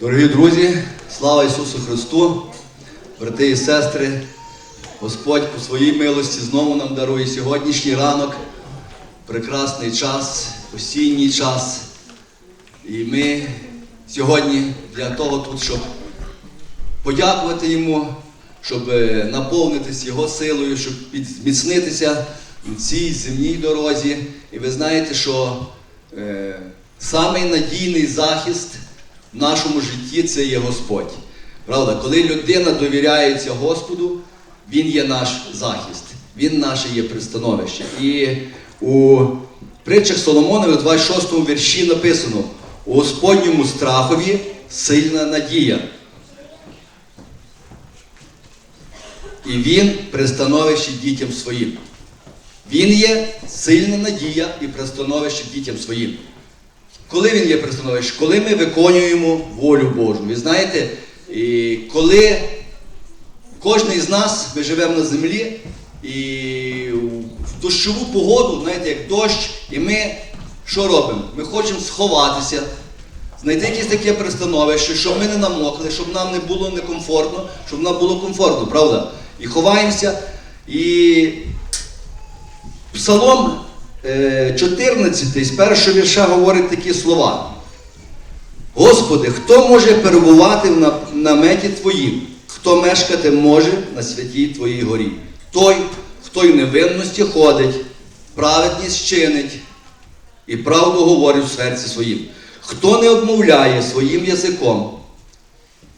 Дорогі друзі, слава Ісусу Христу, брати і сестри, Господь по своїй милості знову нам дарує сьогоднішній ранок, прекрасний час, осінній час. І ми сьогодні для того тут, щоб подякувати Йому, щоб е, наповнитись Його силою, щоб зміцнитися в цій земній дорозі. І ви знаєте, що е, самий надійний захист нашому житті це є Господь. Правда, коли людина довіряється Господу, Він є наш захист, Він наше є пристановище. І у притчах Соломонових, 26 вірші написано: у Господньому страхові сильна надія. І він пристановище дітям своїм. Він є сильна надія і пристановище дітям своїм. Коли він є пристановище? Коли ми виконуємо волю Божу. Ви знаєте, і коли кожен із нас, ми живемо на землі, і в дощову погоду, знаєте, як дощ, і ми що робимо? Ми хочемо сховатися, знайти якесь таке пристановище, щоб ми не намокли, щоб нам не було некомфортно, щоб нам було комфортно, правда? І ховаємося. І Псалом 14 з першого вірша говорить такі слова. Господи, хто може перебувати в наметі Твоїм? Хто мешкати може на святій Твоїй горі? Той, хто й невинності ходить, праведність чинить і правду говорить в серці своїм. Хто не обмовляє своїм язиком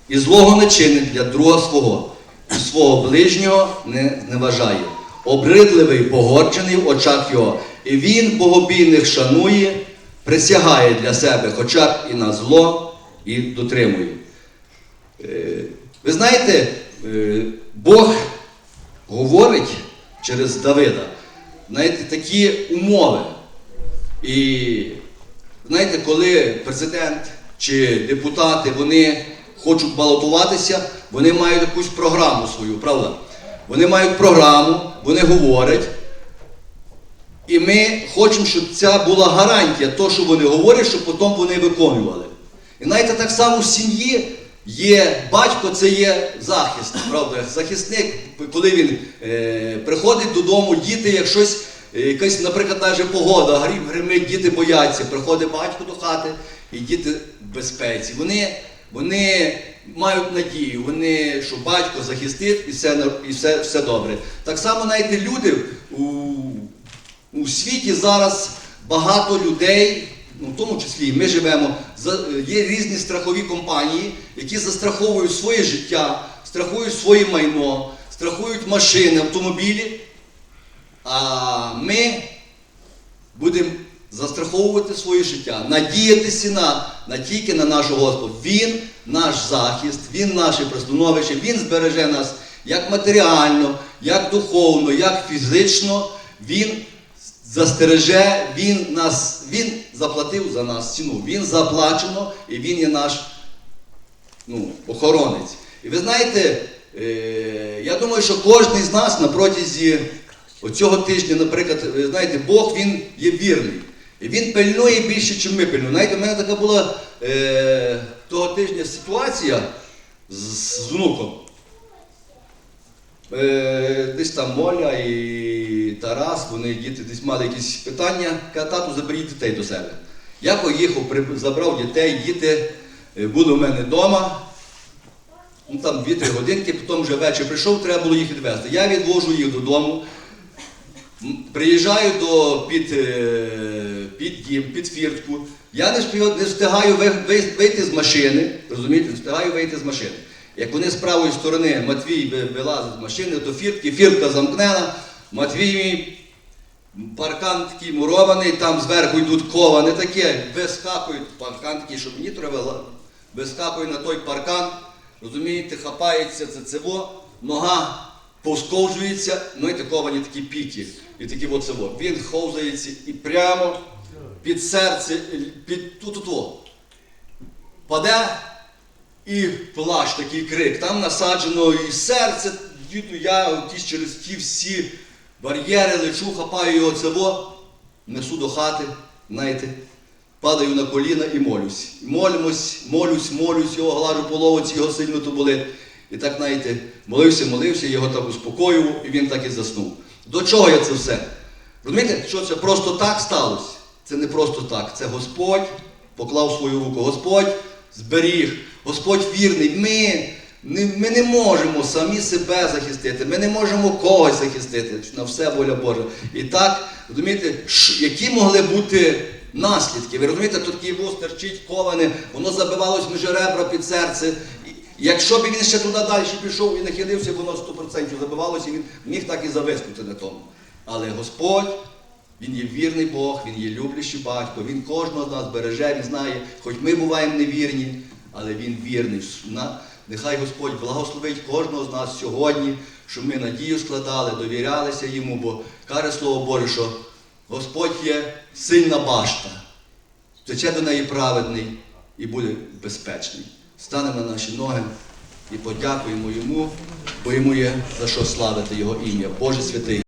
і злого не чинить для друга свого, і свого ближнього не зневажає. Обридливий, погорчений в очах його, і він богобійних шанує, присягає для себе, хоча б і на зло, і дотримує. Е, Ви знаєте, е, Бог говорить через Давида, знаєте, такі умови. І знаєте, коли президент чи депутати вони хочуть балотуватися, вони мають якусь програму свою, правда? Вони мають програму, вони говорять. І ми хочемо, щоб ця була гарантія, то, що вони говорять, щоб потім вони виконували. І знаєте, так само в сім'ї є батько, це є захист, правда, захисник, коли він е, приходить додому, діти, як щось, е, якась, наприклад, навіть погода, грім, гримить, діти бояться, приходить батько до хати, і діти в безпеці. Вони, вони мають надію, вони, що батько захистить і все, і все, все добре. Так само, знаєте, люди у світі зараз багато людей, ну в тому числі ми живемо, є різні страхові компанії, які застраховують своє життя, страхують своє майно, страхують машини, автомобілі. А ми будемо застраховувати своє життя, надіятися на, на тільки на нашого Господа. Він наш захист, Він наше пристановище, Він збереже нас як матеріально, як духовно, як фізично. Він застереже, Він нас, Він заплатив за нас ціну. Він заплачено і Він є наш ну, охоронець. І ви знаєте, е, я думаю, що кожен з нас на протязі оцього тижня, наприклад, ви знаєте, Бог він є вірний. І він пильнує більше, ніж ми пильнуємо. Знаєте, в мене така була е, того тижня ситуація з, з внуком. Е, десь там Моля і Тарас, вони діти десь мали якісь питання, каже, тату, заберіть дітей до себе. Я поїхав, забрав дітей, діти е, були у мене вдома. Ну там 2-3 годинки, потім вже вечір прийшов, треба було їх відвезти. Я відвожу їх додому. Приїжджаю до під, е, під дім, під фіртку. Я не, встиг- не встигаю ви- ви- вийти з машини, розумієте, не встигаю вийти з машини. Як вони з правої сторони Матвій вилазить з машини до фіртки, фіртка замкнена, Матвій паркан такий мурований, там зверху йдуть ковани таке, вискакують, паркан такий, що мені треба, вискакує на той паркан, розумієте, хапається це цево, нога повсковжується, ну і ті ковані такі піки, і такі от. Він ховзається і прямо під серце, під тут-тут. Паде і плач, такий крик. Там насаджено і серце, я через ті всі бар'єри лечу, хапаю його цево, несу до хати, знаєте. падаю на коліна і молюсь. Молимось, молюсь, молюсь, його глажу по ловоці, його сильно то болить. І так, знаєте, молився, молився, його так успокоював, і він так і заснув. До чого я це все? Розумієте, що це просто так сталося? Це не просто так. Це Господь поклав свою руку. Господь зберіг, Господь вірний. Ми ми не можемо самі себе захистити, ми не можемо когось захистити. На все воля Божа. І так, розумієте, які могли бути наслідки? Ви розумієте, тут такий вуз коване, воно забивалось між ребра під серце. Якщо б він ще туди далі пішов і нахилився, воно 100% забивалося, і він міг так і зависнути на тому. Але Господь, Він є вірний Бог, Він є люблячий батько, Він кожного з нас береже, Він знає, хоч ми буваємо невірні, але Він вірний. Нехай Господь благословить кожного з нас сьогодні, щоб ми надію складали, довірялися йому, бо каже Слово Боже, що Господь є сильна башта, тече до неї праведний і буде безпечний. Станемо на наші ноги і подякуємо йому, бо йому є за що славити Його ім'я. Боже святий.